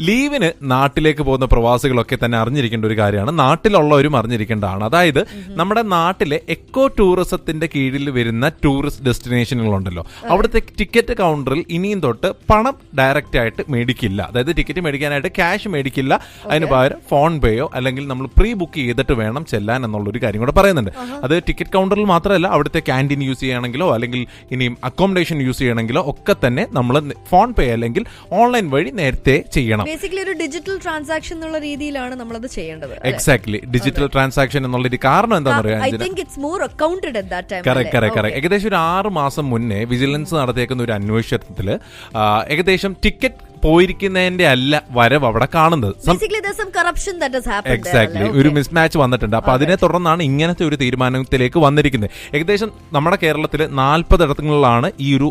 ലീവിന് നാട്ടിലേക്ക് പോകുന്ന പ്രവാസികളൊക്കെ തന്നെ അറിഞ്ഞിരിക്കേണ്ട ഒരു കാര്യമാണ്. നാട്ടിലുള്ളവരും അറിഞ്ഞിരിക്കേണ്ടതാണ്. അതായത് നമ്മുടെ നാട്ടിലെ എക്കോ ടൂറിസത്തിന്റെ കീഴിൽ വരുന്ന ടൂറിസ്റ്റ് ഡെസ്റ്റിനേഷനുകളുണ്ടല്ലോ അവിടുത്തെ ടിക്കറ്റ് കൗണ്ടറിൽ ഇനിയും തൊട്ട് പണം ഡയറക്റ്റ് ആയിട്ട് മേടിക്കില്ല. അതായത് ടിക്കറ്റ് മേടിക്കാനായിട്ട് ക്യാഷ് മേടിക്കില്ല. അതിന് പകരം ഫോൺ പേയോ അല്ലെങ്കിൽ നമ്മൾ പ്രീ ബുക്ക് ചെയ്തിട്ട് വേണം ചെല്ലാൻ എന്നുള്ള ഒരു കാര്യം കൂടെ പറയുന്നുണ്ട്. അത് ടിക്കറ്റ് കൗണ്ടറിൽ മാത്രമല്ല അവിടുത്തെ ക്യാന്റീൻ യൂസ് ചെയ്യണമെങ്കിലോ അല്ലെങ്കിൽ ഇനിയും അക്കോമഡേഷൻ യൂസ് ചെയ്യണമെങ്കിലോ ഒക്കെ തന്നെ നമ്മൾ ഫോൺ പേ അല്ലെങ്കിൽ ഓൺലൈൻ വഴി നേരത്തെ ചെയ്യണം. ബേസിക്കലി ഒരു ഡിജിറ്റൽ ട്രാൻസാക്ഷൻ എന്നുള്ള രീതിയിലാണ് നമ്മളത് ചെയ്യേണ്ടത് എക്സാക്ട്ലി ഡിജിറ്റൽ ട്രാൻസാക്ഷൻ എന്നുള്ള ഒരു കാരണം എന്താണെന്ന് I think it's more accounted at that time correct correct correct ഏകദേശം ഒരു ആറ് മാസം മുന്നേ വിജിലൻസ് നടത്തിയേക്കുന്ന ഒരു അന്വേഷണത്തിൽ ഏകദേശം ടിക്കറ്റ് പോയിരിക്കുന്നതിന്റെ അല്ല വരവ് അവിടെ കാണുന്നത്. എക്സാക്ട് എക്സാക്ട്ലി ഒരു മിസ്മാച്ച് വന്നിട്ടുണ്ട്. അപ്പൊ അതിനെ തുടർന്നാണ് ഇങ്ങനത്തെ ഒരു തീരുമാനത്തിലേക്ക് വന്നിരിക്കുന്നത്. ഏകദേശം നമ്മുടെ കേരളത്തിൽ നാൽപ്പത് ഇടങ്ങളിലാണ് ഈ ഒരു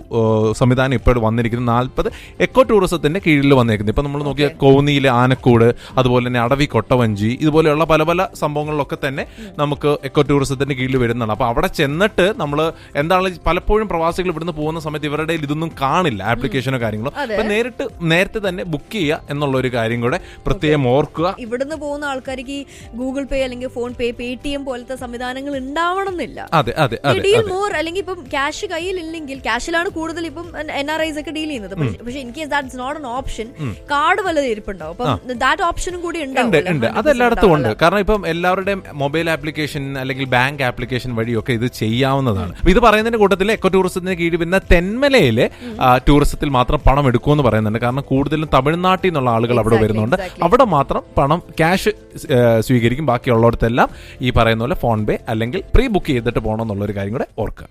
സംവിധാനം ഇപ്പോൾ വന്നിരിക്കുന്നത്. നാൽപ്പത് എക്കോ ടൂറിസത്തിന്റെ കീഴിൽ വന്നിരിക്കുന്നത്. ഇപ്പൊ നമ്മൾ നോക്കിയ കോന്നിയിലെ ആനക്കൂട് അതുപോലെ തന്നെ അടവി കൊട്ടവഞ്ചി ഇതുപോലെയുള്ള പല പല സംഭവങ്ങളിലൊക്കെ തന്നെ നമുക്ക് എക്കോ ടൂറിസത്തിന്റെ കീഴിൽ വരുന്നതാണ്. അപ്പൊ അവിടെ ചെന്നിട്ട് നമ്മൾ എന്താണ് പലപ്പോഴും പ്രവാസികൾ ഇവിടുന്ന് പോകുന്ന സമയത്ത് ഇവരുടെ ഇതൊന്നും കാണില്ല ആപ്ലിക്കേഷനോ കാര്യങ്ങളോ. അപ്പൊ നേരിട്ട് നേരത്തെ തന്നെ ബുക്ക് ചെയ്യുക എന്നുള്ള ഒരു കാര്യം കൂടെ പ്രത്യേകം ഓർക്കുക. ഇവിടുന്ന് പോകുന്ന ആൾക്കാർക്ക് ഈ ഗൂഗിൾ പേ അല്ലെങ്കിൽ PhonePe Paytm പോലത്തെ സംവിധാനങ്ങൾ ഉണ്ടാവണം എന്നില്ല അതെ അതെ ഡീൽ മോർ അല്ലെങ്കിൽ ഇപ്പം ക്യാഷ് കയ്യിലില്ലെങ്കിൽ ക്യാഷിലാണ് കൂടുതൽ ഇപ്പം എൻ ആർ ഐസ് ഒക്കെ ഡീൽ ചെയ്യുന്നത്. പക്ഷെ- in case that's not an option card വല്ലതും ഇരിപ്പുണ്ടാവും. അപ്പം ദാറ്റ് ഓപ്ഷനും കൂടി ഉണ്ട് അതെല്ലായിടത്തും ഉണ്ട്. കാരണം ഇപ്പം എല്ലാവരുടെയും മൊബൈൽ ആപ്ലിക്കേഷൻ അല്ലെങ്കിൽ ബാങ്ക് ആപ്ലിക്കേഷൻ വഴിയൊക്കെ ഇത് ചെയ്യാവുന്നതാണ്. ഇത് പറയുന്നതിന്റെ കൂട്ടത്തിൽ എക്കോ ടൂറിസത്തിന് കീഴിൽ വരുന്ന തെന്മലയിലെ ടൂറിസത്തിൽ മാത്രം പണം എടുക്കുമെന്ന് പറയുന്നുണ്ട്. കാരണം കൂടുതലും തമിഴ്നാട്ടിൽ നിന്നുള്ള ആളുകൾ അവിടെ വരുന്നുണ്ട്. അവിടെ മാത്രം പണം ക്യാഷ് സ്വീകരിക്കും. ബാക്കിയുള്ളിടത്തെല്ലാം ഈ പറയുന്ന പോലെ ഫോൺ പേ അല്ലെങ്കിൽ പ്രീ ബുക്ക് ചെയ്തിട്ട് പോകണം എന്നുള്ള ഒരു കാര്യം കൂടെ ഓർക്കുക.